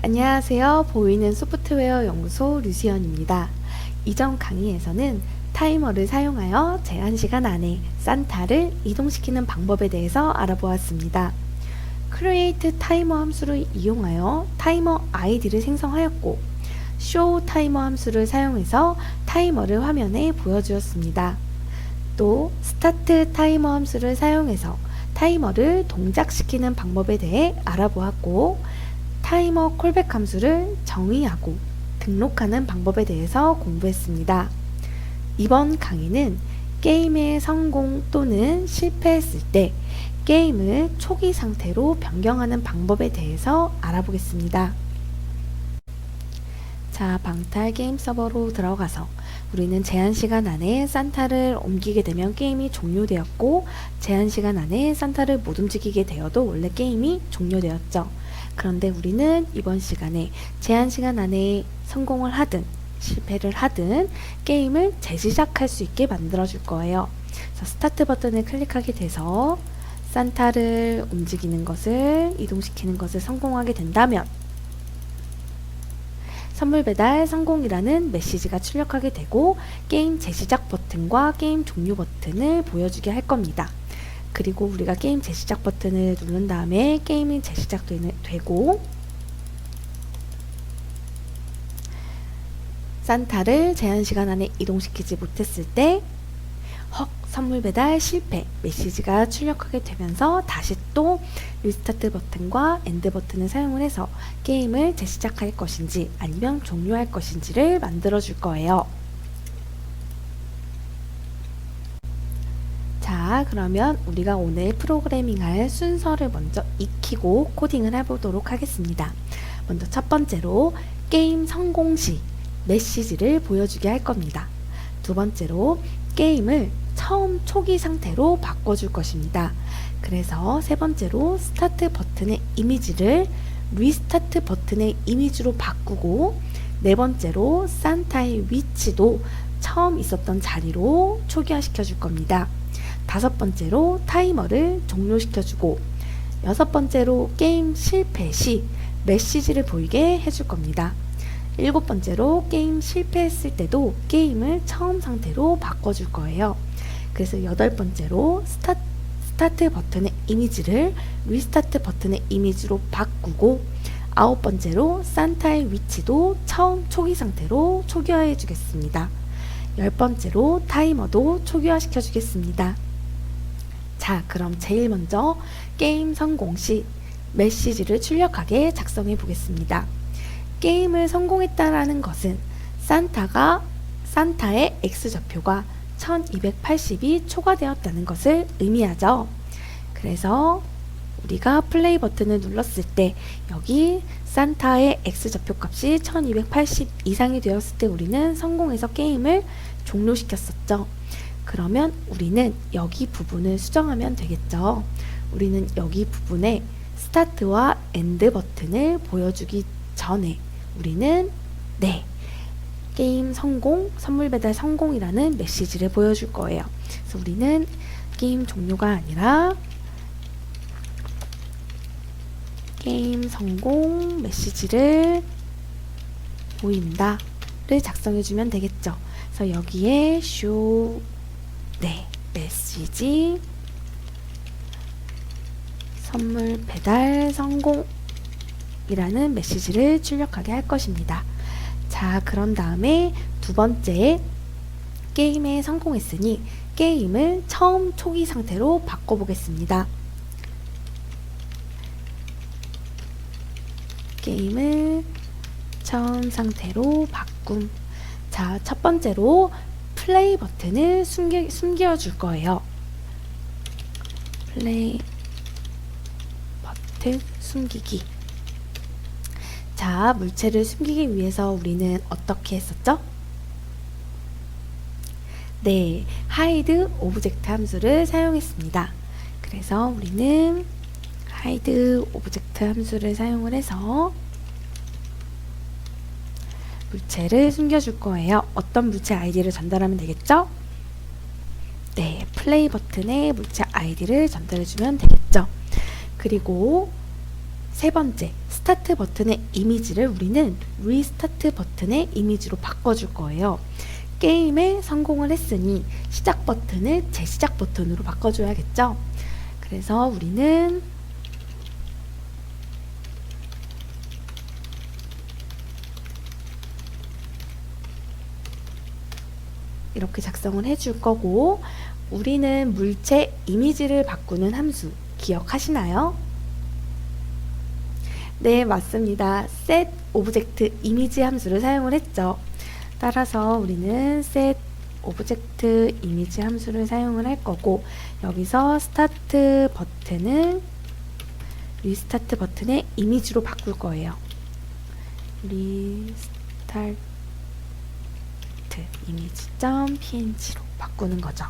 안녕하세요. 보이는 소프트웨어 연구소 류시연입니다. 이전 강의에서는 타이머를 사용하여 제한 시간 안에 산타를 이동시키는 방법에 대해서 알아보았습니다. create 타이머 함수를 이용하여 타이머 아이디를 생성하였고 show 타이머 함수를 사용해서 타이머를 화면에 보여주었습니다. 또 start 타이머 함수를 사용해서 타이머를 동작시키는 방법에 대해 알아보았고 타이머 콜백 함수를 정의하고 등록하는 방법에 대해서 공부했습니다. 이번 강의는 게임의 성공 또는 실패했을 때 게임을 초기 상태로 변경하는 방법에 대해서 알아보겠습니다. 자, 방탈 게임 서버로 들어가서 우리는 제한 시간 안에 산타를 옮기게 되면 게임이 종료되었고 제한 시간 안에 산타를 못 움직이게 되어도 원래 게임이 종료되었죠. 그런데 우리는 이번 시간에 제한 시간 안에 성공을 하든 실패를 하든 게임을 재시작할 수 있게 만들어 줄 거예요. 그래서 스타트 버튼을 클릭하게 돼서 산타를 움직이는 것을 이동시키는 것을 성공하게 된다면 선물 배달 성공이라는 메시지가 출력하게 되고 게임 재시작 버튼과 게임 종료 버튼을 보여주게 할 겁니다. 그리고 우리가 게임 재시작 버튼을 누른 다음에 게임이 재시작되고 산타를 제한 시간 안에 이동시키지 못했을 때 헉, 선물 배달 실패 메시지가 출력하게 되면서 다시 또 리스타트 버튼과 엔드 버튼을 사용을 해서 게임을 재시작할 것인지 아니면 종료할 것인지를 만들어 줄 거예요. 자, 그러면 우리가 오늘 프로그래밍 할 순서를 먼저 익히고 코딩을 해보도록 하겠습니다. 먼저 첫 번째로 게임 성공 시 메시지를 보여주게 할 겁니다. 두 번째로 게임을 처음 초기 상태로 바꿔줄 것입니다. 그래서 세 번째로 스타트 버튼의 이미지를 리스타트 버튼의 이미지로 바꾸고 네 번째로 산타의 위치도 처음 있었던 자리로 초기화시켜 줄 겁니다. 다섯 번째로 타이머를 종료시켜주고 여섯 번째로 게임 실패 시 메시지를 보이게 해줄 겁니다. 일곱 번째로 게임 실패했을 때도 게임을 처음 상태로 바꿔줄 거예요. 그래서 여덟 번째로 스타, 스타트 버튼의 이미지를 리스타트 버튼의 이미지로 바꾸고 아홉 번째로 산타의 위치도 처음 초기 상태로 초기화해 주겠습니다. 열 번째로 타이머도 초기화시켜 주겠습니다. 자, 그럼 제일 먼저 게임 성공 시 메시지를 출력하게 작성해 보겠습니다. 게임을 성공했다라는 것은 산타가 산타의 X 좌표가 1280이 초과되었다는 것을 의미하죠. 그래서 우리가 플레이 버튼을 눌렀을 때 여기 산타의 X 좌표 값이 1280 이상이 되었을 때 우리는 성공해서 게임을 종료시켰었죠. 그러면 우리는 여기 부분을 수정하면 되겠죠. 우리는 여기 부분에 스타트와 엔드 버튼을 보여주기 전에 우리는 네 게임 성공, 선물 배달 성공이라는 메시지를 보여줄 거예요. 그래서 우리는 게임 종료가 아니라 게임 성공 메시지를 보인다를 작성해 주면 되겠죠. 그래서 여기에 쇼 네, 메시지 선물 배달 성공이라는 메시지를 출력하게 할 것입니다. 자, 그런 다음에 두 번째 게임에 성공했으니 게임을 처음 초기 상태로 바꿔보겠습니다. 게임을 처음 상태로 바꿈. 자, 첫 번째로 플레이 버튼을 숨겨, 숨겨줄 거예요. 플레이 버튼 숨기기. 자, 물체를 숨기기 위해서 우리는 어떻게 했었죠? 네, hide 오브젝트 함수를 사용했습니다. 그래서 우리는 hide 오브젝트 함수를 사용을 해서 물체를 숨겨줄 거예요. 어떤 물체 아이디를 전달하면 되겠죠? 네, 플레이 버튼에 물체 아이디를 전달해주면 되겠죠. 그리고 세 번째, 스타트 버튼의 이미지를 우리는 리스타트 버튼의 이미지로 바꿔줄 거예요. 게임에 성공을 했으니 시작 버튼을 재시작 버튼으로 바꿔줘야겠죠. 그래서 우리는 이렇게 작성을 해줄 거고 우리는 물체 이미지를 바꾸는 함수 기억하시나요? 네, 맞습니다. set object 이미지 함수를 사용을 했죠. 따라서 우리는 set object 이미지 함수를 사용을 할 거고 여기서 스타트 버튼을 리스타트 버튼의 이미지로 바꿀 거예요. 리스타트 이미지.png로 바꾸는 거죠.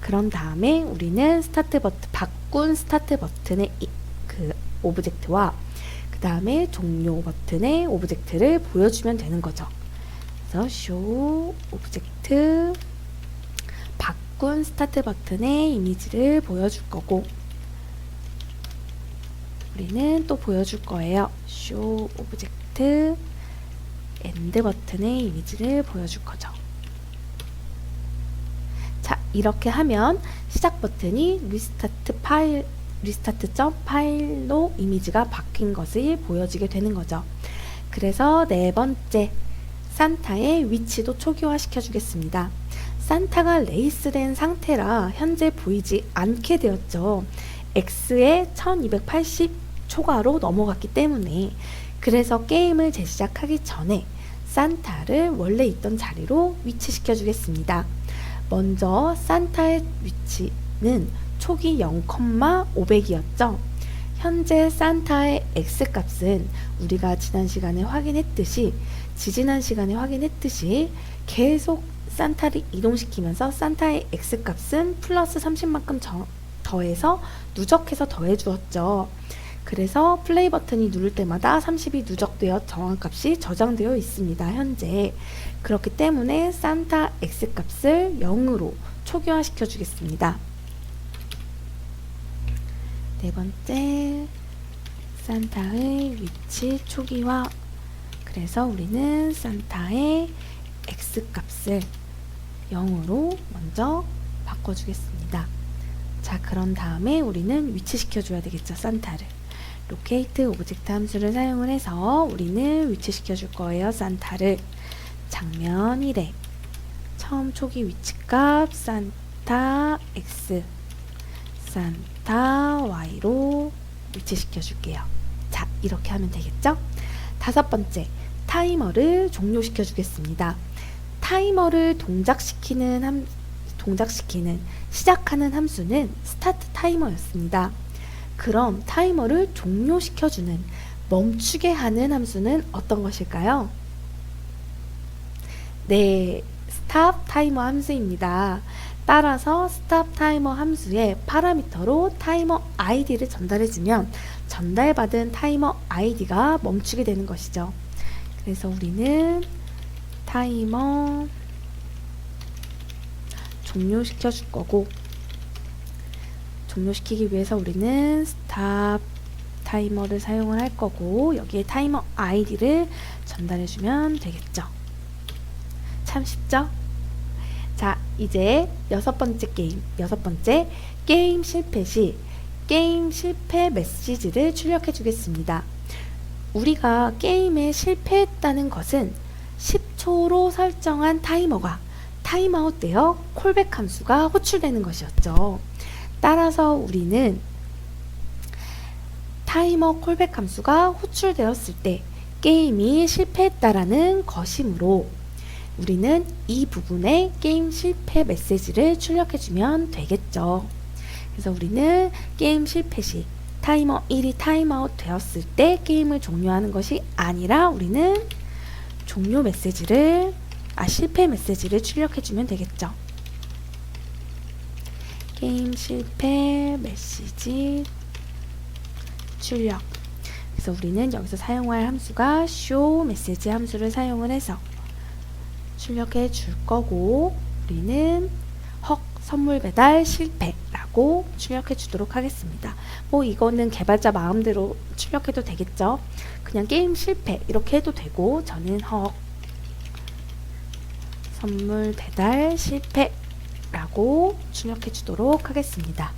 그런 다음에 우리는 스타트 버튼 바꾼 스타트 버튼의 이, 그 오브젝트와 그 다음에 종료 버튼의 오브젝트를 보여주면 되는 거죠. 그래서 show 오브젝트 바꾼 스타트 버튼의 이미지를 보여줄 거고 우리는 또 보여줄 거예요. show 오브젝트 엔드 버튼의 이미지를 보여줄 거죠. 자, 이렇게 하면 시작 버튼이 리스타트 파일 리스타트 점 파일로 이미지가 바뀐 것이 보여지게 되는 거죠. 그래서 네 번째 산타의 위치도 초기화 시켜 주겠습니다. 산타가 레이스된 상태라 현재 보이지 않게 되었죠. X에 1280 초과로 넘어갔기 때문에 그래서 게임을 재시작하기 전에 산타를 원래 있던 자리로 위치시켜 주겠습니다. 먼저 산타의 위치는 초기 0,500이었죠. 현재 산타의 x값은 우리가 지난 시간에 확인했듯이 지지난 시간에 확인했듯이 계속 산타를 이동시키면서 산타의 x값은 플러스 30만큼 저, 더해서 누적해서 더해 주었죠. 그래서 플레이 버튼이 누를 때마다 30이 누적되어 정확값이 저장되어 있습니다. 현재 그렇기 때문에 산타 x값을 0으로 초기화 시켜 주겠습니다. 네 번째 산타의 위치 초기화 그래서 우리는 산타의 x값을 0으로 먼저 바꿔주겠습니다. 자 그런 다음에 우리는 위치시켜 줘야 되겠죠 산타를 locate 오브젝트 함수를 사용을 해서 우리는 위치시켜 줄 거예요 산타를. 장면 1에 처음 초기 위치값 산타 x. 산타 y로 위치시켜 줄게요. 자 이렇게 하면 되겠죠? 다섯 번째 타이머를 종료시켜 주겠습니다. 타이머를 동작시키는 함 동작시키는 시작하는 함수는 스타트 타이머였습니다. 그럼 타이머를 종료시켜주는 멈추게 하는 함수는 어떤 것일까요? 네, 스탑 타이머 함수입니다. 따라서 스탑 타이머 함수의 파라미터로 타이머 아이디를 전달해주면 전달받은 타이머 아이디가 멈추게 되는 것이죠. 그래서 우리는 타이머 종료시켜 줄 거고 종료시키기 위해서 우리는 스탑 타이머를 사용을 할 거고 여기에 타이머 아이디를 전달해 주면 되겠죠. 참 쉽죠? 자, 이제 여섯 번째 게임, 여섯 번째 게임 실패 시 게임 실패 메시지를 출력해 주겠습니다. 우리가 게임에 실패했다는 것은 10초로 설정한 타이머가 타임아웃 되어 콜백 함수가 호출되는 것이었죠. 따라서 우리는 타이머 콜백 함수가 호출되었을 때 게임이 실패했다라는 것이므로 우리는 이 부분에 게임 실패 메시지를 출력해주면 되겠죠. 그래서 우리는 게임 실패 시 타이머 1이 타임아웃 되었을 때 게임을 종료하는 것이 아니라 우리는 종료 메시지를 아 실패 메시지를 출력해주면 되겠죠. 게임 실패 메시지 출력. 그래서 우리는 여기서 사용할 함수가 show 메시지 함수를 사용을 해서 출력해 줄 거고 우리는 헉 선물 배달 실패라고 라고 출력해 주도록 하겠습니다. 뭐 이거는 개발자 마음대로 출력해도 되겠죠. 그냥 게임 실패 이렇게 해도 되고 저는 헉 선물 배달 실패 라고 출력해 주도록 하겠습니다.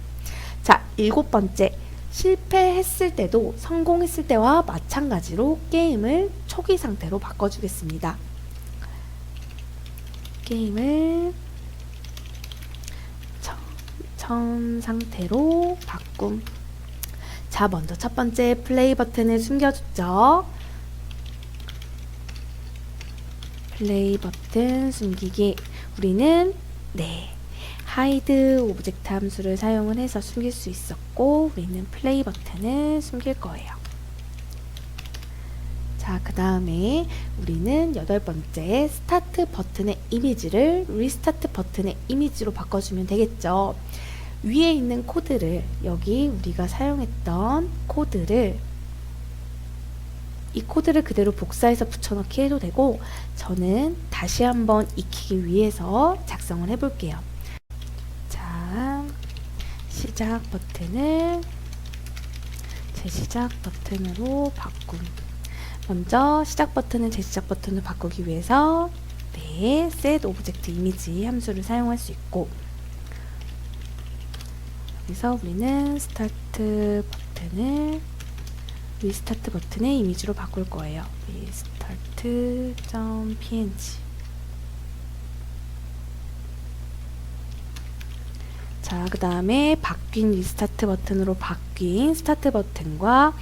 자, 일곱 번째. 실패했을 때도 성공했을 때와 마찬가지로 게임을 초기 상태로 바꿔주겠습니다. 게임을 처, 처음 상태로 바꿈. 자, 먼저 첫 번째 플레이 버튼을 숨겨줬죠. 플레이 버튼 숨기기. 우리는 네 하이드 오브젝트 함수를 사용을 해서 숨길 수 있었고 우리는 플레이 버튼을 숨길 거예요. 자, 그 다음에 우리는 여덟 번째 스타트 버튼의 이미지를 리스타트 버튼의 이미지로 바꿔주면 되겠죠. 위에 있는 코드를 여기 우리가 사용했던 코드를 이 코드를 그대로 복사해서 붙여넣기 해도 되고 저는 다시 한번 익히기 위해서 작성을 해볼게요. 자, 시작 버튼을 재시작 버튼으로 바꿈. 먼저 시작 버튼을 재시작 버튼으로 바꾸기 위해서 네, set object 이미지 함수를 사용할 수 있고 여기서 우리는 스타트 버튼을 리스타트 버튼의 이미지로 바꿀 거예요. 리스타트.png 자, 그 다음에 바뀐 리스타트 버튼으로 바뀐 스타트 버튼과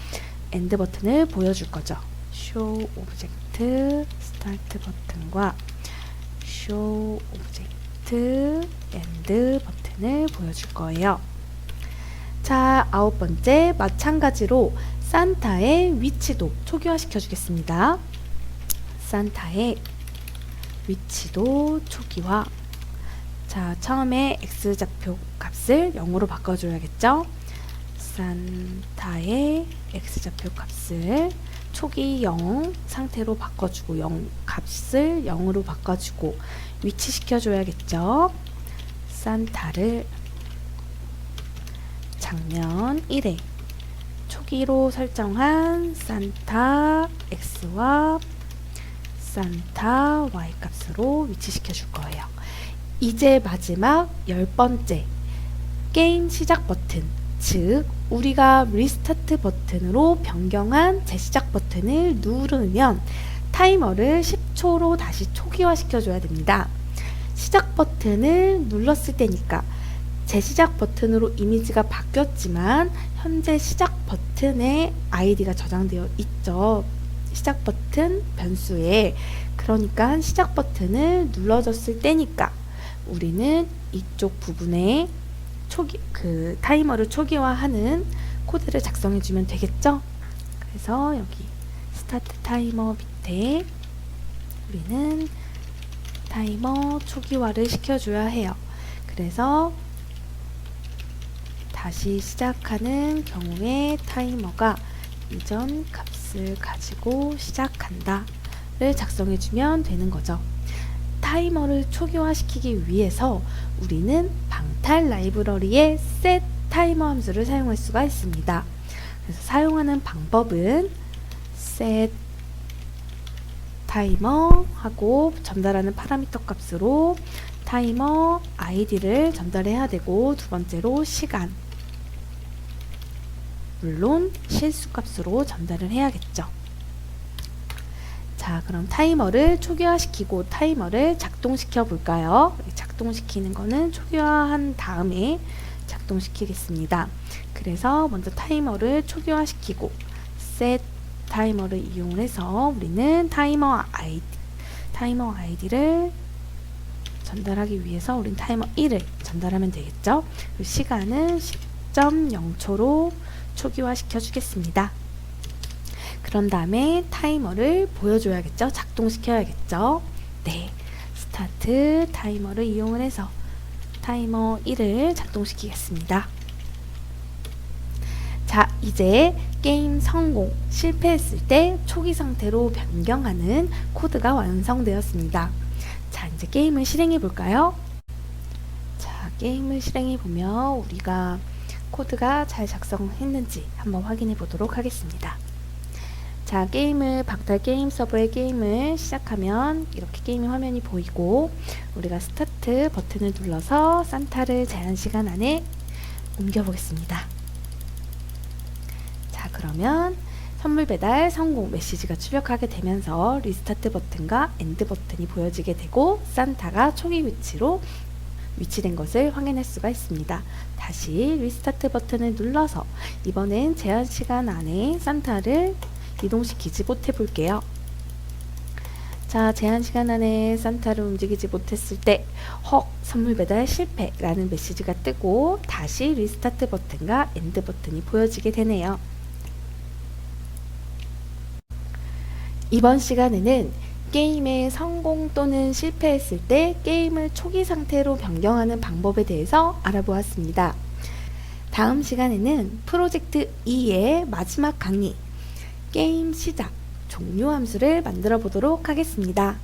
엔드 버튼을 보여줄 거죠. show object 스타트 버튼과 show object end 버튼을 보여줄 거예요. 자, 아홉 번째 마찬가지로 산타의 위치도 초기화 시켜 주겠습니다. 산타의 위치도 초기화. 자, 처음에 x좌표 값을 0으로 바꿔줘야겠죠? 산타의 x좌표 값을 초기 0 상태로 바꿔주고 0 값을 0으로 바꿔주고 위치 시켜줘야겠죠? 산타를 장면 1에 초기로 설정한 산타 x와 산타 y 값으로 위치시켜 줄 거예요. 이제 마지막 열 번째 게임 시작 버튼 즉 우리가 리스타트 버튼으로 변경한 재시작 버튼을 누르면 타이머를 10초로 다시 초기화 시켜줘야 됩니다. 시작 버튼을 눌렀을 때니까 재시작 버튼으로 이미지가 바뀌었지만 현재 시작 버튼에 아이디가 저장되어 있죠. 시작 버튼 변수에 그러니까 시작 버튼을 눌러줬을 때니까 우리는 이쪽 부분에 초기 그 타이머를 초기화하는 코드를 작성해 주면 되겠죠? 그래서 여기 스타트 타이머 밑에 우리는 타이머 초기화를 시켜줘야 해요. 그래서 다시 시작하는 경우에 타이머가 이전 값을 가지고 시작한다를 작성해 주면 되는 거죠. 타이머를 초기화시키기 위해서 우리는 방탈 라이브러리의 set 타이머 함수를 사용할 수가 있습니다. 그래서 사용하는 방법은 set 타이머 하고 전달하는 파라미터 값으로 타이머 아이디를 전달해야 되고 두 번째로 시간 물론 실수 값으로 전달을 해야겠죠. 자, 그럼 타이머를 초기화시키고 타이머를 작동시켜 볼까요? 작동시키는 거는 초기화한 다음에 작동시키겠습니다. 그래서 먼저 타이머를 초기화시키고 set 타이머를 이용해서 우리는 타이머 아이디 타이머 아이디를 전달하기 위해서 우린 타이머 1을 전달하면 되겠죠. 시간은 10.0초로 초기화 시켜주겠습니다. 그런 다음에 타이머를 보여줘야겠죠. 작동시켜야겠죠. 네. 스타트 타이머를 이용을 해서 타이머 1을 작동시키겠습니다. 자, 이제 게임 성공, 실패했을 때 초기 상태로 변경하는 코드가 완성되었습니다. 자, 이제 게임을 실행해 볼까요? 자, 게임을 실행해 보며 우리가 코드가 잘 작성했는지 한번 확인해 보도록 하겠습니다. 자, 게임을 박탈 게임 서버의 게임을 시작하면 이렇게 게임 화면이 보이고 우리가 스타트 버튼을 눌러서 산타를 제한 시간 안에 옮겨 보겠습니다. 자, 그러면 선물 배달 성공 메시지가 출력하게 되면서 리스타트 버튼과 엔드 버튼이 보여지게 되고 산타가 초기 위치로 위치된 것을 확인할 수가 있습니다. 다시 리스타트 버튼을 눌러서 이번엔 제한 시간 안에 산타를 이동시키지 못해 볼게요. 자, 제한 시간 안에 산타를 움직이지 못했을 때, 헉, 선물 배달 실패라는 메시지가 뜨고 다시 리스타트 버튼과 엔드 버튼이 보여지게 되네요. 이번 시간에는 게임의 성공 또는 실패했을 때 게임을 초기 상태로 변경하는 방법에 대해서 알아보았습니다. 다음 시간에는 프로젝트 2의 마지막 강의, 게임 시작, 종료 함수를 만들어 보도록 하겠습니다.